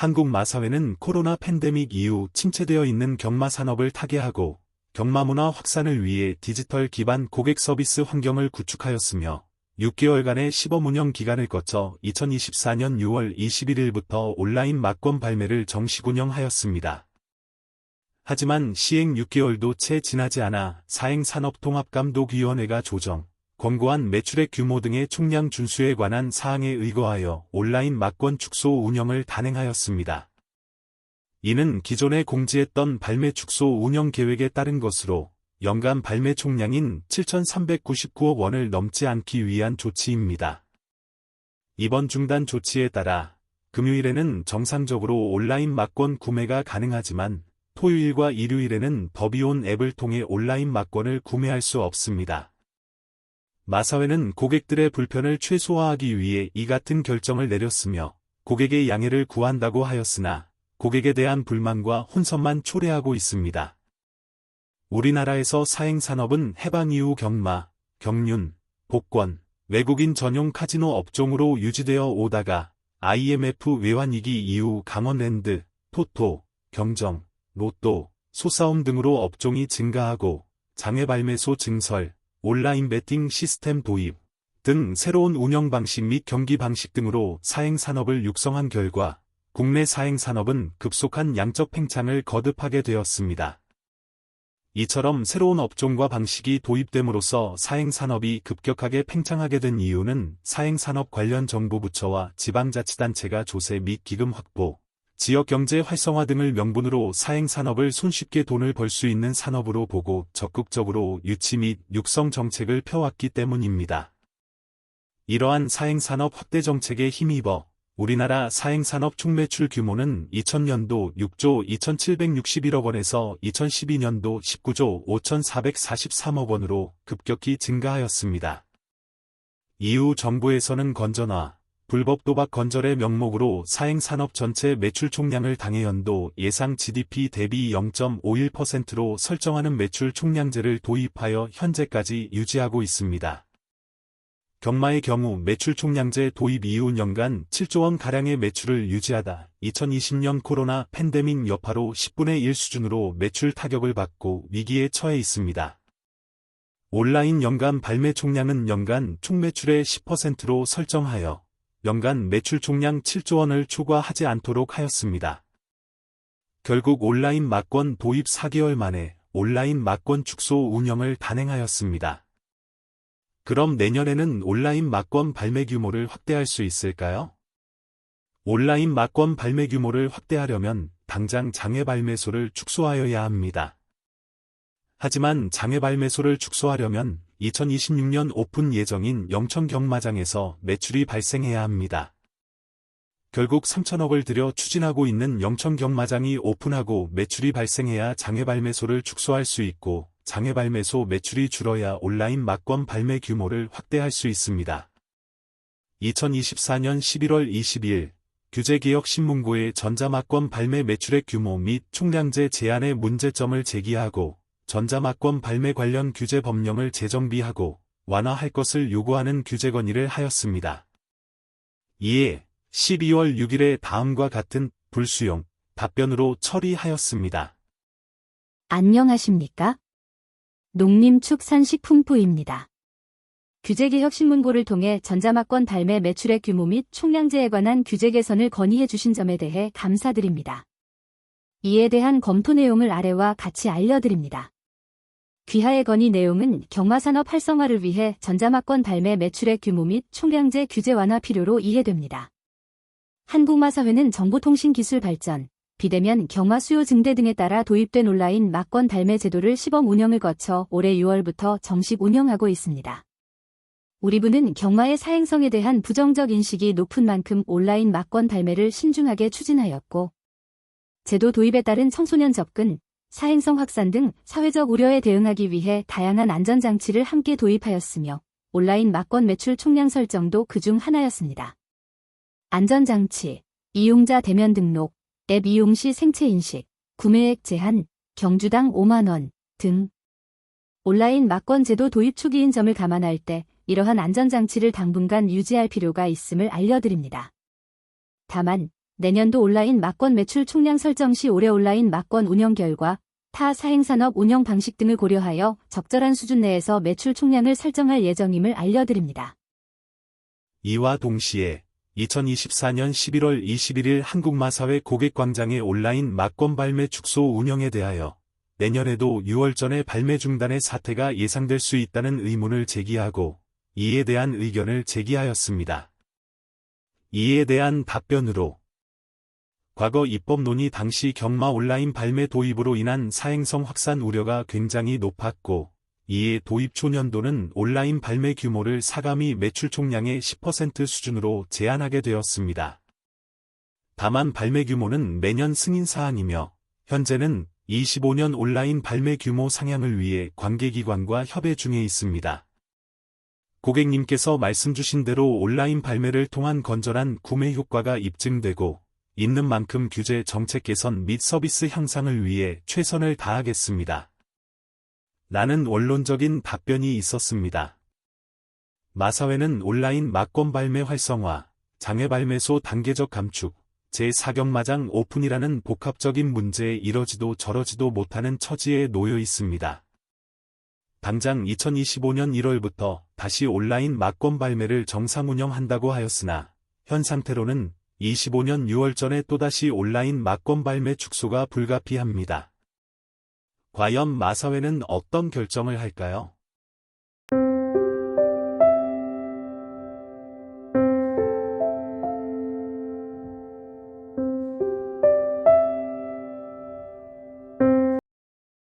한국 마사회는 코로나 팬데믹 이후 침체되어 있는 경마 산업을 타개하고 경마 문화 확산을 위해 디지털 기반 고객 서비스 환경을 구축하였으며 6개월간의 시범 운영 기간을 거쳐 2024년 6월 21일부터 온라인 막권 발매를 정식 운영하였습니다. 하지만 시행 6개월도 채 지나지 않아 사행산업통합감독위원회가 조정, 권고한 매출액 규모 등의 총량 준수에 관한 사항에 의거하여 온라인 막권 축소 운영을 단행하였습니다. 이는 기존에 공지했던 발매 축소 운영 계획에 따른 것으로 연간 발매 총량인 7,399억 원을 넘지 않기 위한 조치입니다. 이번 중단 조치에 따라 금요일에는 정상적으로 온라인 막권 구매가 가능하지만 토요일과 일요일에는 더비온 앱을 통해 온라인 막권을 구매할 수 없습니다. 마사회는 고객들의 불편을 최소화하기 위해 이 같은 결정을 내렸으며 고객의 양해를 구한다고 하였으나 고객에 대한 불만과 혼선만 초래하고 있습니다. 우리나라에서 사행산업은 해방 이후 경마, 경륜, 복권, 외국인 전용 카지노 업종으로 유지되어 오다가 IMF 외환위기 이후 강원랜드, 토토, 경정, 로또, 소싸움 등으로 업종이 증가하고 장외 발매소 증설, 온라인 베팅 시스템 도입 등 새로운 운영 방식 및 경기 방식 등으로 사행 산업을 육성한 결과 국내 사행 산업은 급속한 양적 팽창을 거듭하게 되었습니다. 이처럼 새로운 업종과 방식이 도입됨으로써 사행 산업이 급격하게 팽창하게 된 이유는 사행 산업 관련 정부 부처와 지방자치단체가 조세 및 기금 확보, 지역 경제 활성화 등을 명분으로 사행산업을 손쉽게 돈을 벌 수 있는 산업으로 보고 적극적으로 유치 및 육성 정책을 펴왔기 때문입니다. 이러한 사행산업 확대 정책에 힘입어 우리나라 사행산업 총매출 규모는 2000년도 6조 2761억 원에서 2012년도 19조 5443억 원으로 급격히 증가하였습니다. 이후 정부에서는 건전화, 불법 도박 건절의 명목으로 사행산업 전체 매출 총량을 당해연도 예상 GDP 대비 0.51%로 설정하는 매출 총량제를 도입하여 현재까지 유지하고 있습니다. 경마의 경우 매출 총량제 도입 이후 연간 7조 원 가량의 매출을 유지하다 2020년 코로나 팬데믹 여파로 10분의 1 수준으로 매출 타격을 받고 위기에 처해 있습니다. 온라인 연간 발매 총량은 연간 총매출의 10%로 설정하여 연간 매출 총량 7조 원을 초과하지 않도록 하였습니다. 결국 온라인 막권 도입 4개월 만에 온라인 막권 축소 운영을 단행하였습니다. 그럼 내년에는 온라인 막권 발매 규모를 확대할 수 있을까요? 온라인 막권 발매 규모를 확대하려면 당장 장외 발매소를 축소하여야 합니다. 하지만 장외 발매소를 축소하려면 2026년 오픈 예정인 영천 경마장에서 매출이 발생해야 합니다. 결국 3천억을 들여 추진하고 있는 영천 경마장이 오픈하고 매출이 발생해야 장외 발매소를 축소할 수 있고 장외 발매소 매출이 줄어야 온라인 막권 발매 규모를 확대할 수 있습니다. 2024년 11월 22일 규제개혁 신문고의 전자막권 발매 매출액 규모 및 총량제 제한의 문제점을 제기하고 전자막권 발매 관련 규제 법령을 재정비하고 완화할 것을 요구하는 규제 건의를 하였습니다. 이에 12월 6일에 다음과 같은 불수용 답변으로 처리하였습니다. 안녕하십니까? 농림축산식품부입니다. 규제개혁 신문고를 통해 전자막권 발매 매출액 규모 및 총량제에 관한 규제 개선을 건의해 주신 점에 대해 감사드립니다. 이에 대한 검토 내용을 아래와 같이 알려드립니다. 귀하의 건의 내용은 경마산업 활성화를 위해 전자막권 발매 매출의 규모 및 총량제 규제 완화 필요로 이해됩니다. 한국마사회는 정보통신 기술 발전, 비대면 경마 수요 증대 등에 따라 도입된 온라인 막권 발매 제도를 시범 운영을 거쳐 올해 6월부터 정식 운영하고 있습니다. 우리 부는 경마의 사행성에 대한 부정적 인식이 높은 만큼 온라인 막권 발매를 신중하게 추진하였고, 제도 도입에 따른 청소년 접근, 사행성 확산 등 사회적 우려에 대응하기 위해 다양한 안전장치를 함께 도입하였으며 온라인 막권 매출 총량 설정도 그중 하나였습니다. 안전장치, 이용자 대면 등록, 앱 이용 시 생체 인식, 구매액 제한, 경주당 5만원 등 온라인 막권 제도 도입 초기인 점을 감안할 때 이러한 안전장치를 당분간 유지할 필요가 있음을 알려드립니다. 다만 내년도 온라인 막권 매출 총량 설정 시 올해 온라인 막권 운영 결과 타 사행산업 운영 방식 등을 고려하여 적절한 수준 내에서 매출 총량을 설정할 예정임을 알려드립니다. 이와 동시에 2024년 11월 21일 한국마사회 고객광장의 온라인 막권 발매 축소 운영에 대하여 내년에도 6월 전에 발매 중단의 사태가 예상될 수 있다는 의문을 제기하고 이에 대한 의견을 제기하였습니다. 이에 대한 답변으로 과거 입법 논의 당시 경마 온라인 발매 도입으로 인한 사행성 확산 우려가 굉장히 높았고 이에 도입 초년도는 온라인 발매 규모를 사감이 매출 총량의 10% 수준으로 제한하게 되었습니다. 다만 발매 규모는 매년 승인 사항이며 현재는 25년 온라인 발매 규모 상향을 위해 관계기관과 협의 중에 있습니다. 고객님께서 말씀 주신 대로 온라인 발매를 통한 건전한 구매 효과가 입증되고 있는 만큼 규제 정책 개선 및 서비스 향상을 위해 최선을 다하겠습니다. 라는 원론적인 답변이 있었습니다. 마사회는 온라인 막권 발매 활성화, 장애 발매소 단계적 감축, 제4경마장 오픈이라는 복합적인 문제에 이러지도 저러지도 못하는 처지에 놓여 있습니다. 당장 2025년 1월부터 다시 온라인 막권 발매를 정상 운영한다고 하였으나 현 상태로는 25년 6월 전에 또다시 온라인 막권 발매 축소가 불가피합니다. 과연 마사회는 어떤 결정을 할까요?